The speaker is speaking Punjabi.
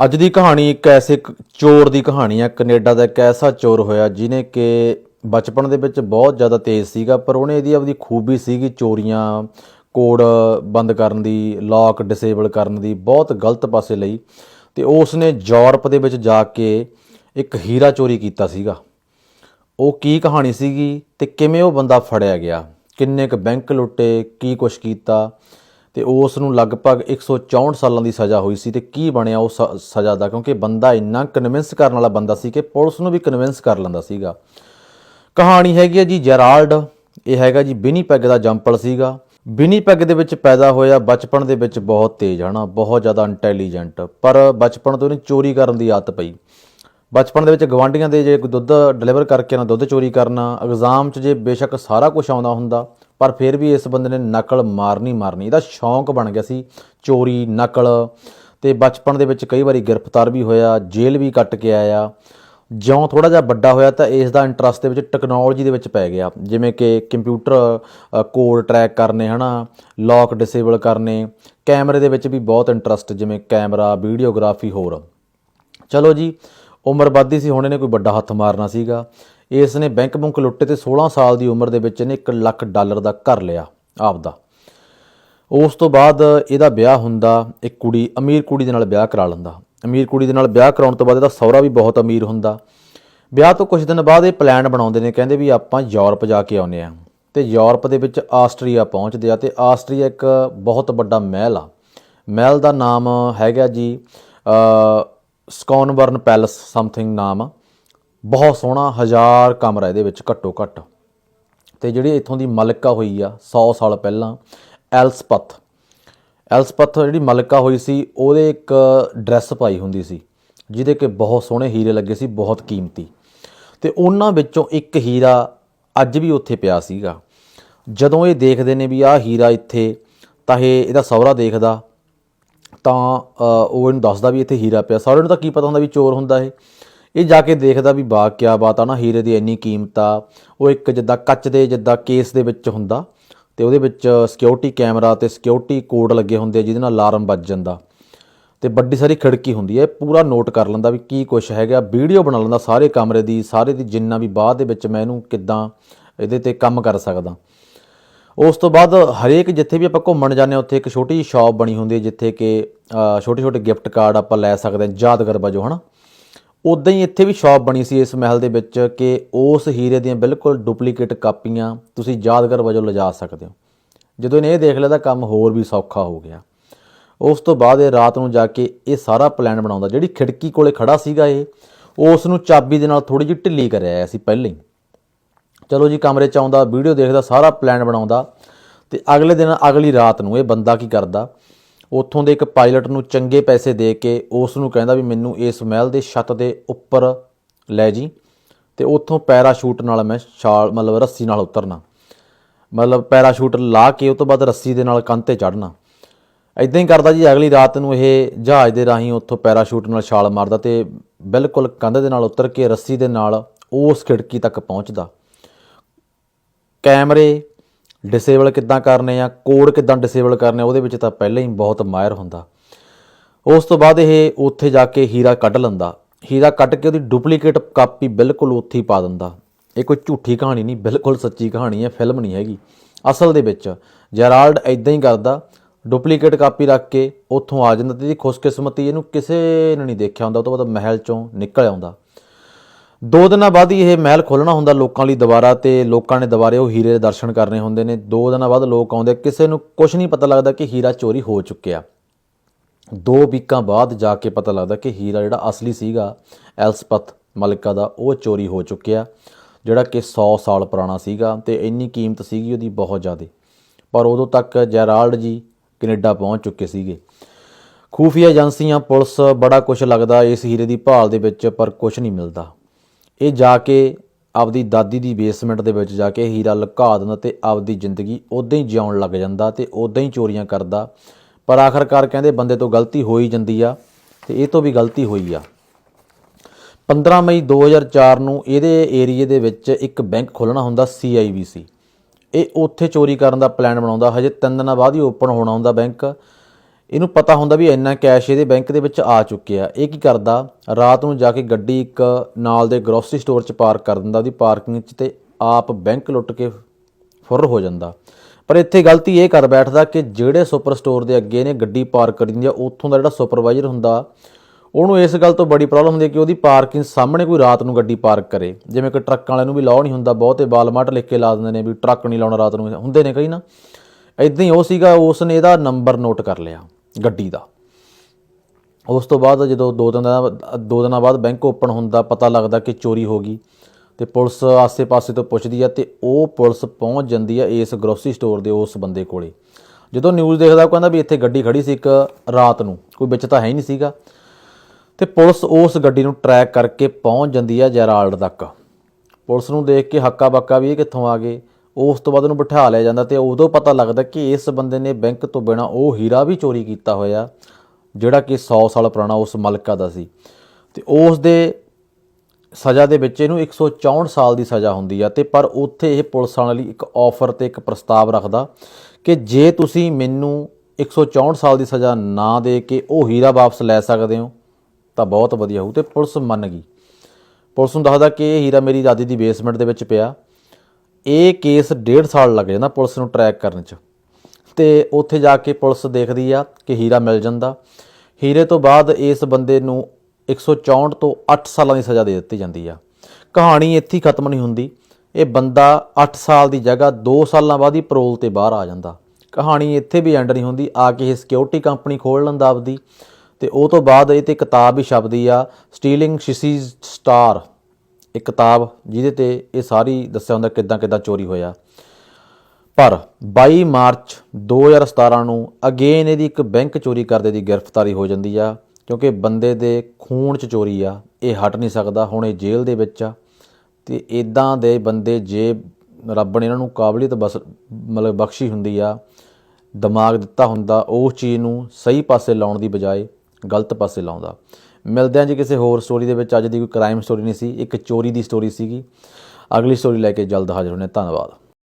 ਅੱਜ ਦੀ ਕਹਾਣੀ ਇੱਕ ਐਸੇ ਚੋਰ ਦੀ ਕਹਾਣੀ ਹੈ ਕੈਨੇਡਾ ਦਾ ਇੱਕ ਐਸਾ ਚੋਰ ਹੋਇਆ ਜਿਨੇ ਕਿ ਬਚਪਨ ਦੇ ਵਿੱਚ ਬਹੁਤ ਜ਼ਿਆਦਾ ਤੇਜ਼ ਸੀਗਾ, ਪਰ ਉਹਨੇ ਇਹਦੀ ਆਪਦੀ ਖੂਬੀ ਸੀਗੀ ਚੋਰੀਆਂ ਕੋਡ ਬੰਦ ਕਰਨ ਦੀ ਲੌਕ ਡਿਸੇਬਲ ਕਰਨ ਦੀ, ਬਹੁਤ ਗਲਤ ਪਾਸੇ ਲਈ। ਤੇ ਉਸ ਨੇ ਯੂਰਪ ਦੇ ਵਿੱਚ ਜਾ ਕੇ ਇੱਕ ਹੀਰਾ ਚੋਰੀ ਕੀਤਾ ਸੀਗਾ। ਉਹ ਕੀ ਕਹਾਣੀ ਸੀਗੀ ਤੇ ਕਿਵੇਂ ਉਹ ਬੰਦਾ ਫੜਿਆ ਗਿਆ? ਕਿੰਨੇ ਕ ਬੈਂਕ ਲੁੱਟੇ, ਕੀ ਕੁਛ ਕੀਤਾ? ਤੇ ਉਸ ਨੂੰ ਲਗਭਗ 164 ਸਾਲਾਂ ਦੀ ਸਜ਼ਾ ਹੋਈ ਸੀ ਤੇ ਕੀ ਬਣਿਆ ਉਹ ਸ- ਸਜ਼ਾ ਦਾ? ਕਿਉਂਕਿ ਬੰਦਾ ਇੰਨਾ ਕਨਵਿੰਸ ਕਰਨ ਵਾਲਾ ਬੰਦਾ ਸੀ ਕਿ ਪੁਲਿਸ ਨੂੰ ਵੀ ਕਨਵਿੰਸ ਕਰ ਲੈਂਦਾ ਸੀਗਾ। ਕਹਾਣੀ ਹੈਗੀ ਹੈ ਜੀ ਜੈਰਾਲਡ, ਇਹ ਹੈਗਾ ਜੀ ਵਿਨੀਪੈਗ ਦਾ ਜੰਪਲ ਸੀਗਾ। ਵਿਨੀਪੈਗ ਦੇ ਵਿੱਚ ਪੈਦਾ ਹੋਇਆ, ਬਚਪਨ ਦੇ ਵਿੱਚ ਬਹੁਤ ਤੇਜ਼, ਹਨਾ? ਬਹੁਤ ਜ਼ਿਆਦਾ ਇੰਟੈਲੀਜੈਂਟ ਪਰ ਬਚਪਨ ਤੋਂ ਇਹਨੂੰ ਚੋਰੀ ਕਰਨ ਦੀ ਆਦਤ ਪਈ। ਬਚਪਨ ਦੇ ਵਿੱਚ ਗਵਾਂਢੀਆਂ ਦੇ ਜੇ ਦੁੱਧ ਡਿਲੀਵਰ ਕਰਕੇ ਨਾ ਦੁੱਧ ਚੋਰੀ ਕਰਨਾ ਐਗਜ਼ਾਮ 'ਚ ਜੇ ਬੇਸ਼ੱਕ ਸਾਰਾ ਕੁਝ ਆਉਂਦਾ ਹੁੰਦਾ ਪਰ ਫਿਰ ਵੀ ਇਸ ਬੰਦੇ ਨੇ ਨਕਲ ਮਾਰਨੀ ਮਾਰਨੀ, ਇਹਦਾ ਸ਼ੌਂਕ ਬਣ ਗਿਆ ਸੀ ਚੋਰੀ, ਨਕਲ ਤੇ ਬਚਪਨ ਦੇ ਵਿੱਚ ਕਈ ਵਾਰੀ ਗ੍ਰਿਫਤਾਰ ਵੀ ਹੋਇਆ, ਜੇਲ੍ਹ ਵੀ ਕੱਟ ਕੇ ਆਇਆ। ਜਿਉਂ ਥੋੜਾ ਜਿਹਾ ਵੱਡਾ ਹੋਇਆ ਤਾਂ ਇਸ ਦਾ ਇੰਟਰਸਟ ਦੇ ਵਿੱਚ ਟੈਕਨੋਲੋਜੀ ਦੇ ਵਿੱਚ ਪੈ ਗਿਆ। ਜਿਵੇਂ ਕਿ ਕੰਪਿਊਟਰ ਕੋਡ ਟਰੈਕ ਕਰਨੇ, ਹਨਾ ਲੌਕ ਡਿਸੇਬਲ ਕਰਨੇ, ਕੈਮਰੇ ਦੇ ਵਿੱਚ ਵੀ ਬਹੁਤ ਇੰਟਰਸਟ ਜਿਵੇਂ ਕੈਮਰਾ ਵੀਡੀਓਗ੍ਰਾਫੀ ਹੋਰ। ਚਲੋ ਜੀ, ਉਮਰ ਵੱਧਦੀ ਸੀ, ਹੁਣ ਇਹਨੇ ਕੋਈ ਵੱਡਾ ਹੱਥ ਮਾਰਨਾ ਸੀਗਾ। ਇਸ ਨੇ ਬੈਂਕ ਬੁੰਕ ਲੁੱਟੇ ਤੇ 16 ਸਾਲ ਦੀ ਉਮਰ ਦੇ ਵਿੱਚ ਇਹਨੇ 1 ਲੱਖ ਡਾਲਰ ਦਾ ਘਰ ਲਿਆ ਆਪਦਾ। ਉਸ ਤੋਂ ਬਾਅਦ ਇਹਦਾ ਵਿਆਹ ਹੁੰਦਾ, ਇੱਕ ਕੁੜੀ, ਅਮੀਰ ਕੁੜੀ ਦੇ ਨਾਲ ਵਿਆਹ ਕਰਾ ਲੈਂਦਾ। ਅਮੀਰ ਕੁੜੀ ਦੇ ਨਾਲ ਵਿਆਹ ਕਰਾਉਣ ਤੋਂ ਬਾਅਦ ਇਹਦਾ ਸਹੁਰਾ ਵੀ ਬਹੁਤ ਅਮੀਰ ਹੁੰਦਾ। ਵਿਆਹ ਤੋਂ ਕੁਝ ਦਿਨ ਬਾਅਦ ਇਹ ਪਲਾਨ ਬਣਾਉਂਦੇ ਨੇ, ਕਹਿੰਦੇ ਵੀ ਆਪਾਂ ਯੂਰਪ ਜਾ ਕੇ ਆਉਨੇ ਆ ਤੇ ਯੂਰਪ ਦੇ ਵਿੱਚ ਆਸਟਰੀਆ ਪਹੁੰਚਦੇ ਆ ਤੇ ਆਸਟਰੀਆ ਇੱਕ ਬਹੁਤ ਵੱਡਾ ਮਹਿਲ ਆ। ਮਹਿਲ ਦਾ ਨਾਮ ਹੈਗਾ ਜੀ ਸਕੌਨਬਰਨ ਪੈਲਸ, ਸਮਥਿੰਗ ਨਾਮ ਆ। ਬਹੁਤ ਸੋਹਣਾ ਹਜ਼ਾਰ ਕਮਰਾ ਇਹਦੇ ਵਿੱਚ ਘੱਟੋ ਘੱਟ। ਤੇ ਜਿਹੜੀ ਇੱਥੋਂ ਦੀ ਮਲਕਾ ਹੋਈ ਆ 100 ਸਾਲ ਪਹਿਲਾਂ, ਐਲਸਪਥ। ਐਲਸਪਥ ਜਿਹੜੀ ਮਲਕਾ ਹੋਈ ਸੀ, ਉਹਦੇ ਇੱਕ ਡਰੈਸ ਪਾਈ ਹੁੰਦੀ ਸੀ, ਜਿਹਦੇ ਕਿ ਬਹੁਤ ਸੋਹਣੇ ਹੀਰੇ ਲੱਗੇ ਸੀ, ਬਹੁਤ ਕੀਮਤੀ। ਤੇ ਉਹਨਾਂ ਵਿੱਚੋਂ ਇੱਕ ਹੀਰਾ ਅੱਜ ਵੀ ਉੱਥੇ ਪਿਆ ਸੀਗਾ। ਜਦੋਂ ਇਹ ਦੇਖਦੇ ਨੇ ਵੀ ਆਹ ਹੀਰਾ ਇੱਥੇ, ਤਾਂ ਇਹ ਇਹਦਾ ਸਹੁਰਾ ਦੇਖਦਾ, ਤਾਂ ਉਹ ਇਹਨੂੰ ਦੱਸਦਾ ਵੀ ਇੱਥੇ ਹੀਰਾ ਪਿਆ। ਸਹੁਰੇ ਨੂੰ ਤਾਂ ਕੀ ਪਤਾ ਹੁੰਦਾ ਵੀ ਚੋਰ ਹੁੰਦਾ ਇਹ। ਇਹ ਜਾ ਕੇ ਦੇਖਦਾ ਵੀ ਬਾ, ਕਿਆ ਬਾਤ ਆ ਨਾ, ਹੀਰੇ ਦੀ ਇੰਨੀ ਕੀਮਤ ਆ। ਉਹ ਇੱਕ ਜਿੱਦਾਂ ਕੱਚ ਦੇ, ਜਿੱਦਾਂ ਕੇਸ ਦੇ ਵਿੱਚ ਹੁੰਦਾ ਤੇ ਉਹਦੇ ਵਿੱਚ ਸਿਕਿਉਰਿਟੀ ਕੈਮਰਾ ਤੇ ਸਿਕਿਉਰਿਟੀ ਕੋਡ ਲੱਗੇ ਹੁੰਦੇ ਆ ਜਿਹਦੇ ਨਾਲ ਅਲਾਰਮ ਵੱਜ ਜਾਂਦਾ। ਤੇ ਵੱਡੀ ਸਾਰੀ ਖਿੜਕੀ ਹੁੰਦੀ ਹੈ ਇਹ ਪੂਰਾ ਨੋਟ ਕਰ ਲੈਂਦਾ ਵੀ ਕੀ ਕੁਛ ਹੈਗਾ, ਵੀਡੀਓ ਬਣਾ ਲੈਂਦਾ ਸਾਰੇ ਕਮਰੇ ਦੀ, ਸਾਰੇ ਦੀ ਜਿੰਨਾ ਵੀ ਬਾਅਦ ਦੇ ਵਿੱਚ ਮੈਂ ਇਹਨੂੰ ਕਿੱਦਾਂ ਇਹਦੇ ਤੇ ਕੰਮ ਕਰ ਸਕਦਾ। ਉਸ ਤੋਂ ਬਾਅਦ ਹਰੇਕ ਜਿੱਥੇ ਵੀ ਆਪਾਂ ਘੁੰਮਣ ਜਾਂਦੇ ਹਾਂ, ਉੱਥੇ ਇੱਕ ਛੋਟੀ ਜਿਹੀ ਸ਼ਾਪ ਬਣੀ ਹੁੰਦੀ ਹੈ ਜਿੱਥੇ ਕਿ ਛੋਟੇ ਛੋਟੇ ਗਿਫਟ ਕਾਰਡ ਆਪਾਂ ਲੈ ਸਕਦੇ ਹਾਂ, ਯਾਦਗਾਰ ਵਜੋਂ, ਹਨਾ? ਉਦਾਂ ਹੀ ਇੱਥੇ ਵੀ ਸ਼ਾਪ ਬਣੀ ਸੀ ਇਸ ਮਹਿਲ ਦੇ ਵਿੱਚ ਕਿ ਉਸ ਹੀਰੇ ਦੀਆਂ ਬਿਲਕੁਲ ਡੁਪਲੀਕੇਟ ਕਾਪੀਆਂ ਤੁਸੀਂ ਯਾਦਗਾਰ ਵਜੋਂ ਲਿਜਾ ਸਕਦੇ ਹੋ। ਜਦੋਂ ਇਹਨੇ ਇਹ ਦੇਖ ਲਿਆ ਤਾਂ ਕੰਮ ਹੋਰ ਵੀ ਸੌਖਾ ਹੋ ਗਿਆ। ਉਸ ਤੋਂ ਬਾਅਦ ਇਹ ਰਾਤ ਨੂੰ ਜਾ ਕੇ ਇਹ ਸਾਰਾ ਪਲਾਨ ਬਣਾਉਂਦਾ। ਜਿਹੜੀ ਖਿੜਕੀ ਕੋਲੇ ਖੜਾ ਸੀਗਾ ਇਹ, ਉਸ ਨੂੰ ਚਾਬੀ ਦੇ ਨਾਲ ਥੋੜੀ ਜਿਹੀ ਢਿੱਲੀ ਕਰਿਆ ਆਇਆ ਸੀ ਪਹਿਲਾਂ ਹੀ। ਚਲੋ ਜੀ, ਕਮਰੇ ਚ ਆਉਂਦਾ, ਵੀਡੀਓ ਦੇਖਦਾ, ਸਾਰਾ ਪਲਾਨ ਬਣਾਉਂਦਾ ਤੇ ਅਗਲੇ ਦਿਨ, ਅਗਲੀ ਰਾਤ ਨੂੰ ਇਹ ਬੰਦਾ ਕੀ ਕਰਦਾ? ਉੱਥੋਂ ਦੇ ਇੱਕ ਪਾਇਲਟ ਨੂੰ ਚੰਗੇ ਪੈਸੇ ਦੇ ਕੇ ਉਸ ਨੂੰ ਕਹਿੰਦਾ ਵੀ ਮੈਨੂੰ ਇਸ ਮਹਿਲ ਦੇ ਛੱਤ ਦੇ ਉੱਪਰ ਲੈ ਜੀ ਤੇ ਉੱਥੋਂ ਪੈਰਾਸ਼ੂਟ ਨਾਲ ਮੈਂ ਛਾਲ, ਮਤਲਬ ਰੱਸੀ ਨਾਲ ਉਤਰਨਾ। ਮਤਲਬ ਪੈਰਾਸ਼ੂਟ ਲਾ ਕੇ ਉਹ ਤੋਂ ਬਾਅਦ ਰੱਸੀ ਦੇ ਨਾਲ ਕੰਧ ਤੇ ਚੜਨਾ ਇਦਾਂ ਹੀ ਕਰਦਾ ਜੀ, ਅਗਲੀ ਰਾਤ ਨੂੰ ਇਹ ਜਹਾਜ਼ ਦੇ ਰਾਹੀਂ ਉੱਥੋਂ ਪੈਰਾਸ਼ੂਟ ਨਾਲ ਛਾਲ ਮਾਰਦਾ ਤੇ ਬਿਲਕੁਲ ਕੰਧ ਦੇ ਨਾਲ ਉਤਰ ਕੇ ਰੱਸੀ ਦੇ ਨਾਲ ਉਸ ਖਿੜਕੀ ਤੱਕ ਪਹੁੰਚਦਾ। ਕੈਮਰੇ ਡਿਸੇਬਲ ਕਿੱਦਾਂ ਕਰਨੇ ਆ ਕੋਡ ਕਿੱਦਾਂ ਡਿਸੇਬਲ ਕਰਨੇ ਆ, ਉਹਦੇ ਵਿੱਚ ਤਾਂ ਪਹਿਲਾਂ ਹੀ ਬਹੁਤ ਮਾਹਿਰ ਹੁੰਦਾ। ਉਸ ਤੋਂ ਬਾਅਦ ਇਹ ਉੱਥੇ ਜਾ ਕੇ ਹੀਰਾ ਕੱਢ ਲੈਂਦਾ। ਹੀਰਾ ਕੱਢ ਕੇ ਉਹਦੀ ਡੁਪਲੀਕੇਟ ਕਾਪੀ ਬਿਲਕੁਲ ਉੱਥੇ ਹੀ ਪਾ ਦਿੰਦਾ। ਇਹ ਕੋਈ ਝੂਠੀ ਕਹਾਣੀ ਨਹੀਂ, ਬਿਲਕੁਲ ਸੱਚੀ ਕਹਾਣੀ ਹੈ ਫਿਲਮ ਨਹੀਂ ਹੈਗੀ। ਅਸਲ ਦੇ ਵਿੱਚ ਜੈਰਾਲਡ ਇਦਾਂ ਹੀ ਕਰਦਾ ਡੁਪਲੀਕੇਟ ਕਾਪੀ ਰੱਖ ਕੇ ਉੱਥੋਂ ਆ ਜਾਂਦਾ ਤੇ ਇਹਦੀ ਖੁਸ਼ਕਿਸਮਤੀ ਇਹਨੂੰ ਕਿਸੇ ਨੇ ਨਹੀਂ ਦੇਖਿਆ ਹੁੰਦਾ, ਉਹ ਤੋਂ ਬਾਅਦ ਮਹਿਲ ਚੋਂ ਨਿਕਲ ਆਉਂਦਾ। ਦੋ ਦਿਨਾਂ ਬਾਅਦ ਹੀ ਇਹ ਮਹਿਲ ਖੋਲਣਾ ਹੁੰਦਾ ਲੋਕਾਂ ਲਈ ਦੁਬਾਰਾ ਤੇ ਲੋਕਾਂ ਨੇ ਦੁਬਾਰੇ ਉਹ ਹੀਰੇ ਦੇ ਦਰਸ਼ਨ ਕਰਨੇ ਹੁੰਦੇ ਨੇ। ਦੋ ਦਿਨਾਂ ਬਾਅਦ ਲੋਕ ਆਉਂਦੇ, ਕਿਸੇ ਨੂੰ ਕੁਝ ਨਹੀਂ ਪਤਾ ਲੱਗਦਾ ਕਿ ਹੀਰਾ ਚੋਰੀ ਹੋ ਚੁੱਕਿਆ। ਦੋ ਵੀਕਾਂ ਬਾਅਦ ਜਾ ਕੇ ਪਤਾ ਲੱਗਦਾ ਕਿ ਹੀਰਾ ਜਿਹੜਾ ਅਸਲੀ ਸੀਗਾ, ਐਲਸਪਥ ਮਲਿਕਾ ਦਾ, ਉਹ ਚੋਰੀ ਹੋ ਚੁੱਕਿਆ, ਜਿਹੜਾ ਕਿ 100 ਸਾਲ ਪੁਰਾਣਾ ਸੀਗਾ ਤੇ ਇੰਨੀ ਕੀਮਤ ਸੀਗੀ ਉਹਦੀ ਬਹੁਤ ਜ਼ਿਆਦਾ। ਪਰ ਉਦੋਂ ਤੱਕ ਜੈਰਾਲਡ ਜੀ ਕੈਨੇਡਾ ਪਹੁੰਚ ਚੁੱਕੇ ਸੀਗੇ। ਖੂਫੀਆ ਏਜੰਸੀਆਂ, ਪੁਲਿਸ, ਬੜਾ ਕੁਝ ਲੱਗਦਾ ਇਸ ਹੀਰੇ ਦੀ ਭਾਲ ਦੇ ਵਿੱਚ, ਪਰ ਕੁਝ ਨਹੀਂ ਮਿਲਦਾ। ਇਹ ਜਾ ਕੇ ਆਪਦੀ ਦਾਦੀ ਦੀ ਬੇਸਮੈਂਟ ਦੇ ਵਿੱਚ ਜਾ ਕੇ ਹੀਰਾ ਲੁਕਾ ਦਿੰਦਾ ਤੇ ਆਪਦੀ ਜ਼ਿੰਦਗੀ ਉਦਾਂ ਹੀ ਜਿਉਣ ਲੱਗ ਜਾਂਦਾ ਤੇ ਉਦਾਂ ਹੀ ਚੋਰੀਆਂ ਕਰਦਾ। ਪਰ ਆਖਰਕਾਰ ਕਹਿੰਦੇ ਬੰਦੇ ਤੋਂ ਗਲਤੀ ਹੋ ਹੀ ਜਾਂਦੀ ਆ ਤੇ ਇਹ ਤੋਂ ਵੀ ਗਲਤੀ ਹੋਈ ਆ। 15 ਮਈ 2004 ਨੂੰ ਇਹਦੇ ਏਰੀਏ ਦੇ ਵਿੱਚ ਇੱਕ ਬੈਂਕ ਖੋਲਣਾ ਹੁੰਦਾ CIBC ਇਹ ਉੱਥੇ ਚੋਰੀ ਕਰਨ ਦਾ ਪਲਾਨ ਬਣਾਉਂਦਾ, ਹਜੇ ਤਿੰਨ ਦਿਨਾਂ ਬਾਅਦ ਹੀ ਓਪਨ ਹੋਣਾ ਹੁੰਦਾ ਬੈਂਕ। ਇਹਨੂੰ ਪਤਾ ਹੁੰਦਾ ਵੀ ਇੰਨਾ ਕੈਸ਼ ਇਹਦੇ ਬੈਂਕ ਦੇ ਵਿੱਚ ਆ ਚੁੱਕਿਆ ਇਹ ਕੀ ਕਰਦਾ? ਰਾਤ ਨੂੰ ਜਾ ਕੇ ਗੱਡੀ ਇੱਕ ਨਾਲ ਦੇ ਗਰੋਸਰੀ ਸਟੋਰ 'ਚ ਪਾਰਕ ਕਰ ਦਿੰਦਾ ਉਹਦੀ ਪਾਰਕਿੰਗ 'ਚ ਤੇ ਆਪ ਬੈਂਕ ਲੁੱਟ ਕੇ ਫੁਰ ਹੋ ਜਾਂਦਾ। ਪਰ ਇੱਥੇ ਗਲਤੀ ਇਹ ਕਰ ਬੈਠਦਾ ਕਿ ਜਿਹੜੇ ਸੁਪਰ ਸਟੋਰ ਦੇ ਅੱਗੇ ਨੇ ਗੱਡੀ ਪਾਰਕ ਕਰੀ ਹੁੰਦੀ ਆ, ਉੱਥੋਂ ਦਾ ਜਿਹੜਾ ਸੁਪਰਵਾਈਜ਼ਰ ਹੁੰਦਾ, ਉਹਨੂੰ ਇਸ ਗੱਲ ਤੋਂ ਬੜੀ ਪ੍ਰੋਬਲਮ ਹੁੰਦੀ ਹੈ ਕਿ ਉਹਦੀ ਪਾਰਕਿੰਗ ਸਾਹਮਣੇ ਕੋਈ ਰਾਤ ਨੂੰ ਗੱਡੀ ਪਾਰਕ ਕਰੇ। ਜਿਵੇਂ ਕਿ ਟਰੱਕਾਂ ਵਾਲਿਆਂ ਨੂੰ ਵੀ ਲਾਅ ਨਹੀਂ ਹੁੰਦਾ, ਬਹੁਤੇ ਬਾਲਮਾਟ ਲਿਖ ਕੇ ਲਾ ਦਿੰਦੇ ਨੇ ਵੀ ਟਰੱਕ ਨਹੀਂ ਲਾਉਣਾ ਰਾਤ ਨੂੰ, ਹੁੰਦੇ ਨੇ ਕਈ ਨਾ। ਇਦਾਂ ਹੀ ਉਹ ਸੀਗਾ ਉਸ ਨੇ ਇਹਦਾ ਨੰਬਰ ਨੋਟ ਕਰ ਲਿਆ। ਗੱਡੀ ਦਾ। ਉਸ ਤੋਂ ਬਾਅਦ ਜਦੋਂ ਦੋ ਦਿਨਾਂ ਦਾ ਦੋ ਦਿਨਾਂ ਬਾਅਦ ਬੈਂਕ ਓਪਨ ਹੁੰਦਾ ਪਤਾ ਲੱਗਦਾ ਕਿ ਚੋਰੀ ਹੋ ਗਈ ਤੇ ਪੁਲਿਸ ਆਸੇ-ਪਾਸੇ ਤੋਂ ਪੁੱਛਦੀ ਆ ਤੇ ਉਹ ਪੁਲਿਸ ਪਹੁੰਚ ਜਾਂਦੀ ਆ ਇਸ ਗਰੋਸਰੀ ਸਟੋਰ ਦੇ ਉਸ ਬੰਦੇ ਕੋਲੇ। ਜਦੋਂ ਨਿਊਜ਼ ਦੇਖਦਾ ਉਹ ਕਹਿੰਦਾ ਵੀ ਇੱਥੇ ਗੱਡੀ ਖੜੀ ਸੀ ਇੱਕ ਰਾਤ ਨੂੰ, ਕੋਈ ਵਿੱਚ ਤਾਂ ਹੈ ਹੀ ਨਹੀਂ ਸੀਗਾ। ਤੇ ਪੁਲਿਸ ਉਸ ਗੱਡੀ ਨੂੰ ਟਰੈਕ ਕਰਕੇ ਪਹੁੰਚ ਜਾਂਦੀ ਆ ਜੈਰਾਲਡ ਤੱਕ। ਪੁਲਿਸ ਨੂੰ ਦੇਖ ਕੇ ਹੱਕਾ ਬੱਕਾ ਵੀ ਇਹ ਕਿੱਥੋਂ ਆ ਗਏ? ਉਸ ਤੋਂ ਬਾਅਦ ਉਹਨੂੰ ਬਿਠਾ ਲਿਆ ਜਾਂਦਾ ਤੇ ਉਦੋਂ ਪਤਾ ਲੱਗਦਾ ਕਿ ਇਸ ਬੰਦੇ ਨੇ ਬੈਂਕ ਤੋਂ ਬਿਨਾ ਉਹ ਹੀਰਾ ਵੀ ਚੋਰੀ ਕੀਤਾ ਹੋਇਆ, ਜਿਹੜਾ ਕਿ 100 ਸਾਲ ਪੁਰਾਣਾ ਉਸ ਮਲਕਾ ਦਾ ਸੀ। ਤੇ ਉਸ ਦੇ ਸਜ਼ਾ ਦੇ ਵਿੱਚ ਇਹਨੂੰ 164 ਸਾਲ ਦੀ ਸਜ਼ਾ ਹੁੰਦੀ ਆ ਤੇ ਪਰ ਉੱਥੇ ਇਹ ਪੁਲਿਸ ਵਾਲਿਆਂ ਲਈ ਇੱਕ ਆਫਰ ਤੇ ਇੱਕ ਪ੍ਰਸਤਾਵ ਰੱਖਦਾ ਕਿ ਜੇ ਤੁਸੀਂ ਮੈਨੂੰ 164 ਸਾਲ ਦੀ ਸਜ਼ਾ ਨਾ ਦੇ ਕੇ ਉਹ ਹੀਰਾ ਵਾਪਸ ਲੈ ਸਕਦੇ ਹੋ, ਤਾਂ ਬਹੁਤ ਵਧੀਆ ਹੋਊ ਤੇ ਪੁਲਿਸ ਮੰਨ ਗਈ। ਪੁਲਿਸ ਨੂੰ ਦੱਸਦਾ ਕਿ ਇਹ ਹੀਰਾ ਮੇਰੀ ਦਾਦੀ ਦੀ ਬੇਸਮੈਂਟ ਦੇ ਵਿੱਚ ਪਿਆ। ਇਹ ਕੇਸ ਡੇਢ ਸਾਲ ਲੱਗ ਜਾਂਦਾ ਪੁਲਿਸ ਨੂੰ ਟਰੈਕ ਕਰਨ 'ਚ। ਤੇ ਉੱਥੇ ਜਾ ਕੇ ਪੁਲਿਸ ਦੇਖਦੀ ਆ ਕਿ ਹੀਰਾ ਮਿਲ ਜਾਂਦਾ। ਹੀਰੇ ਤੋਂ ਬਾਅਦ ਇਸ ਬੰਦੇ ਨੂੰ 164 ਤੋਂ 8 ਸਾਲਾਂ ਦੀ ਸਜ਼ਾ ਦੇ ਦਿੱਤੀ ਜਾਂਦੀ ਆ। ਕਹਾਣੀ ਇੱਥੇ ਖਤਮ ਨਹੀਂ ਹੁੰਦੀ। ਇਹ ਬੰਦਾ 8 ਸਾਲ ਦੀ ਜਗ੍ਹਾ 2 ਸਾਲਾਂ ਬਾਅਦ ਹੀ ਪਰੋਲ ਤੇ ਬਾਹਰ ਆ ਜਾਂਦਾ। ਕਹਾਣੀ ਇੱਥੇ ਵੀ ਐਂਡ ਨਹੀਂ ਹੁੰਦੀ। ਆ ਕੇ ਇਹ ਸਿਕਿਉਰਿਟੀ ਕੰਪਨੀ ਖੋਲ ਲੈਂਦਾ ਆਪਦੀ। ਤੇ ਉਹ ਤੋਂ ਬਾਅਦ ਇਹ ਤੇ ਕਿਤਾਬ ਵੀ ਛਪਦੀ ਆ। ਸਟੀਲਿੰਗ ਸ਼ਿਸੀਜ਼ ਸਟਾਰ ਇੱਕ ਕਿਤਾਬ ਜਿਹਦੇ ਤੇ ਇਹ ਸਾਰੀ ਦੱਸਿਆ ਹੁੰਦਾ ਕਿੱਦਾਂ ਕਿੱਦਾਂ ਚੋਰੀ ਹੋਇਆ। ਪਰ 22 ਮਾਰਚ 2017 ਨੂੰ ਅਗੇਨ ਇਹਦੀ ਇੱਕ ਬੈਂਕ ਚੋਰੀ ਕਰਦੇ ਦੀ ਗ੍ਰਿਫਤਾਰੀ ਹੋ ਜਾਂਦੀ ਆ, ਕਿਉਂਕਿ ਬੰਦੇ ਦੇ ਖੂਨ 'ਚ ਚੋਰੀ ਆ, ਇਹ ਹਟ ਨਹੀਂ ਸਕਦਾ, ਹੁਣ ਇਹ ਜੇਲ੍ਹ ਦੇ ਵਿੱਚ ਆ। ਤੇ ਇਦਾਂ ਦੇ ਬੰਦੇ ਜੇ ਰੱਬ ਨੇ ਇਹਨਾਂ ਨੂੰ ਕਾਬਲੀਅਤ ਬਸ ਮਤਲਬ ਬਖਸ਼ੀ ਹੁੰਦੀ ਆ, ਦਿਮਾਗ ਦਿੱਤਾ ਹੁੰਦਾ ਉਸ ਚੀਜ਼ ਨੂੰ ਸਹੀ ਪਾਸੇ ਲਾਉਣ ਦੀ ਬਜਾਏ ਗਲਤ ਪਾਸੇ ਲਾਉਂਦਾ। ਮਿਲਦੇ ਹਾਂ ਜੀ ਕਿਸੇ ਹੋਰ ਸਟੋਰੀ ਦੇ ਵਿੱਚ। ਅੱਜ ਦੀ ਕੋਈ ਕ੍ਰਾਈਮ ਸਟੋਰੀ ਨਹੀਂ ਸੀ, ਇੱਕ ਚੋਰੀ ਦੀ ਸਟੋਰੀ ਸੀਗੀ। ਅਗਲੀ ਸਟੋਰੀ ਲੈ ਕੇ ਜਲਦ ਹਾਜ਼ਰ ਹੋਣੇ ਧੰਨਵਾਦ।